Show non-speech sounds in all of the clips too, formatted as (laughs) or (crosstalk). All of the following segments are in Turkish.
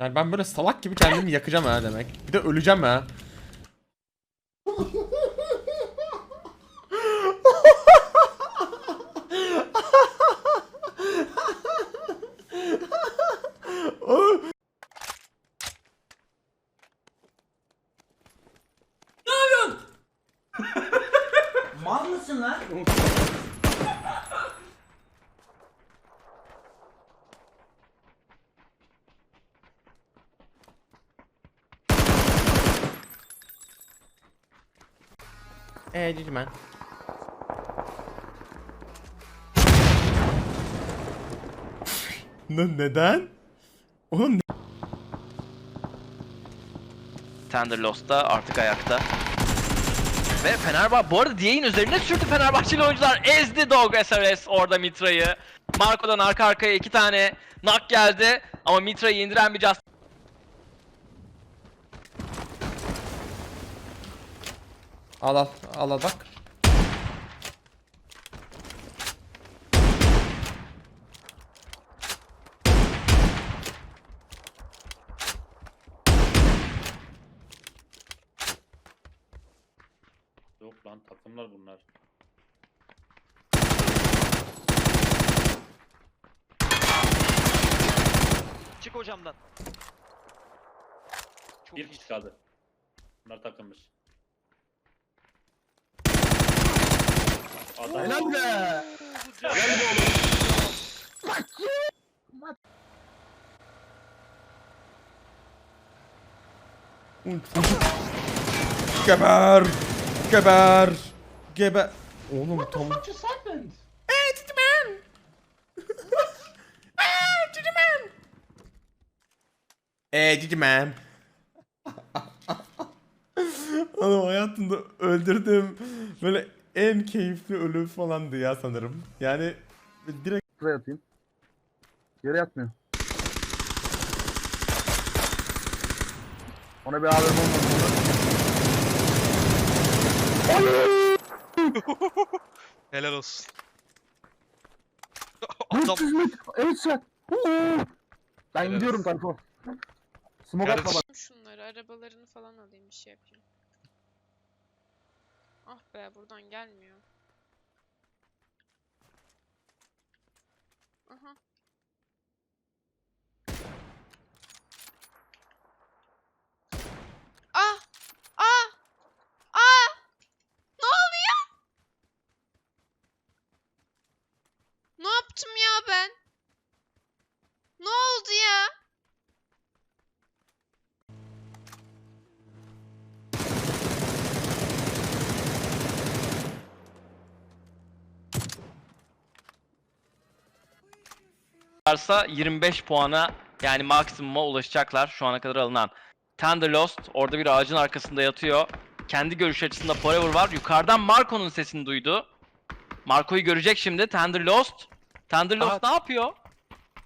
Yani ben böyle salak gibi kendimi yakacağım ha demek. Bir de öleceğim ha. Eee cici ben. Ne neden? Oğlum ne- Tenderlost da artık ayakta. Ve Fenerbahçe bu arada Diye'nin üzerine sürdü Fenerbahçeli oyuncular. Ezdi Dog SRS orada Mitra'yı. Marco'dan arka arkaya iki tane knock geldi. Ama Mitra'yı indiren bir Just al al al al bak. Yok lan takımlar bunlar. Çık hocamdan. Çok Bir iyi. kişi kaldı. Bunlar takılmış. Adam Helal be. Ulan Çocuk. Geber. Geber. Geber. Oğlum tam. Eee cici man. (laughs) Eee cici man. Eee cici man. Oğlum hayatımda öldürdüğüm böyle en keyifli ölüm falandı ya sanırım. Yani direkt Şuraya atayım. Yere yatmıyor. Ona bir AVM olmadı. (laughs) Helal olsun. (laughs) Adam 300 metre. Evet sen. Oo! Ben Helal gidiyorum. Tayfo. Smoke atma bak. Şunları arabalarını falan alayım bir şey yapayım. Ah be buradan gelmiyor. Aha. Ah! Ah! Ah! Ne oluyor? Ne yaptım ya ben? Ne oldu ya? Varsa 25 puana yani maksimuma ulaşacaklar şu ana kadar alınan. Tenderlost orada bir ağacın arkasında yatıyor. Kendi görüş açısında Forever var. Yukarıdan Marco'nun sesini duydu. Marco'yu görecek şimdi. Tenderlost. Tenderlost Aha. ne yapıyor?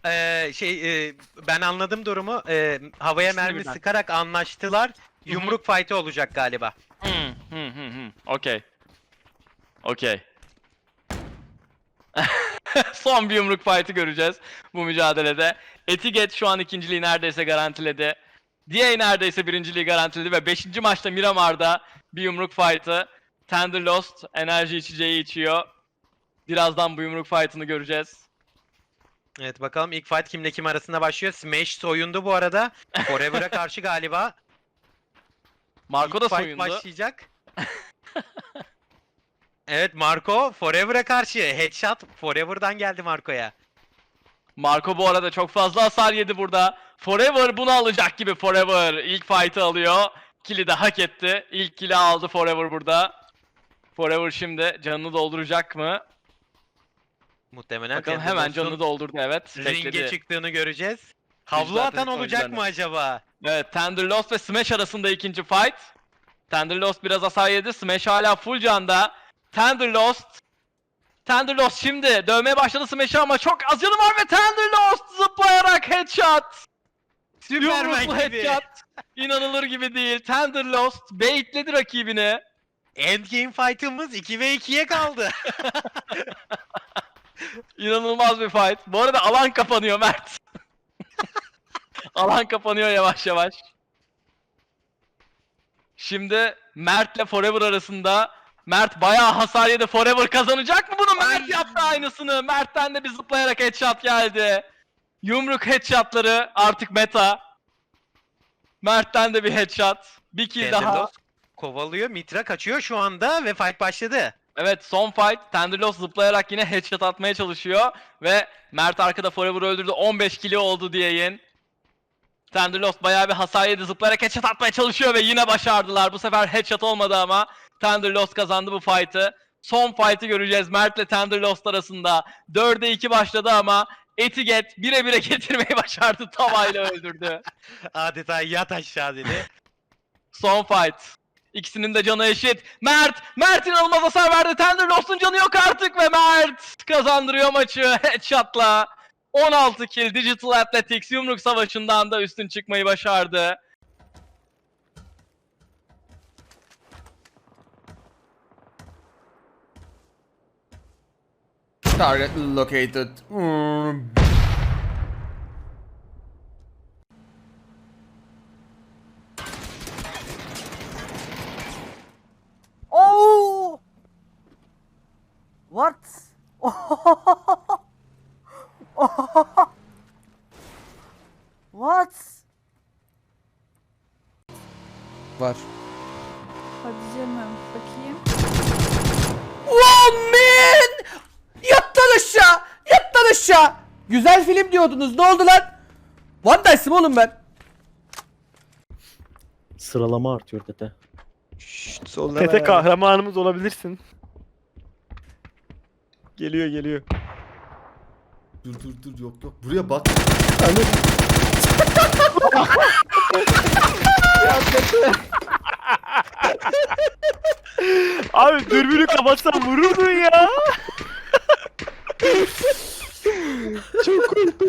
Ee, şey e, ben anladım durumu. Ee, havaya İkisini mermi birden. sıkarak anlaştılar. Yumruk fight'i olacak galiba. Hmm, hmm, hmm, hmm. Okey. Okey. (laughs) Son bir yumruk fight'ı göreceğiz bu mücadelede. Etiget şu an ikinciliği neredeyse garantiledi. DA neredeyse birinciliği garantiledi ve 5. maçta Miramar'da bir yumruk fight'ı. Tenderlost enerji içeceği içiyor. Birazdan bu yumruk fight'ını göreceğiz. Evet bakalım ilk fight kimle kim arasında başlıyor. Smash soyundu bu arada. Forever'a karşı galiba. (laughs) Marco da İlk fight soyundu. başlayacak. (laughs) evet Marco Forever'a karşı headshot Forever'dan geldi Marco'ya. Marco bu arada çok fazla hasar yedi burada. Forever bunu alacak gibi Forever ilk fight'ı alıyor. Kill'i de hak etti. İlk kill'i aldı Forever burada. Forever şimdi canını dolduracak mı? Muhtemelen Bakalım hemen canını doldurdu evet. ringe Bekledi. çıktığını göreceğiz. Havlu atan olacak mı acaba? Evet Tenderlost ve Smash arasında ikinci fight. Tenderlost biraz hasar yedi. Smash hala full canda. Tenderlost Tenderlost şimdi dövmeye başladı Smash'ı ama çok az canı var ve Tenderlost zıplayarak headshot. Superman gibi. headshot. İnanılır gibi değil. Tenderlost baitledi rakibini. Endgame fight'ımız 2 ve 2'ye kaldı. (laughs) İnanılmaz bir fight. Bu arada alan kapanıyor Mert. (laughs) Alan kapanıyor yavaş yavaş. Şimdi Mert'le Forever arasında Mert bayağı hasar yedi. Forever kazanacak mı bunu? Mert yaptı aynısını. Mert'ten de bir zıplayarak headshot geldi. Yumruk headshotları artık meta. Mert'ten de bir headshot. Bir kill daha. Tenderloss kovalıyor. Mitra kaçıyor şu anda ve fight başladı. Evet son fight. Tenderloss zıplayarak yine headshot atmaya çalışıyor. Ve Mert arkada Forever öldürdü. 15 kilo oldu diyeyin. Tenderloss bayağı bir hasar yedi. Zıplayarak headshot atmaya çalışıyor ve yine başardılar. Bu sefer headshot olmadı ama Tenderloss kazandı bu fight'ı. Son fight'ı göreceğiz Mert'le Tenderloss arasında. 4'e 2 başladı ama Etiget bire bire (laughs) getirmeyi başardı. Tavayla öldürdü. (laughs) Adeta yat aşağı dedi. Son fight. İkisinin de canı eşit. Mert! Mert inanılmaz hasar verdi. Tenderloss'un canı yok artık ve Mert kazandırıyor maçı (laughs) headshot'la. 16 kill Digital Athletics yumruk savaşından da üstün çıkmayı başardı. Target located. Hmm. Oh! What? (laughs) What? Var. Hadi canım bakayım. Wow man! Yat lan aşağı! Yat lan aşağı! Güzel film diyordunuz ne oldu lan? Dice'ım oğlum ben. Sıralama artıyor dede. Tete kahramanımız olabilirsin. Geliyor geliyor. Dur dur dur yok yok. Buraya bak. Abi dürbünü kapatsan vururdun ya. (laughs) Çok korktum.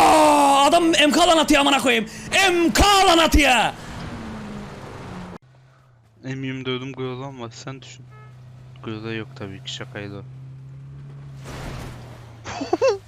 Adam MK lan atıyor amına koyayım. MK lan atıyor. M24'üm Goyolan var sen düşün. Goyola yok tabii ki şakaydı o. (laughs)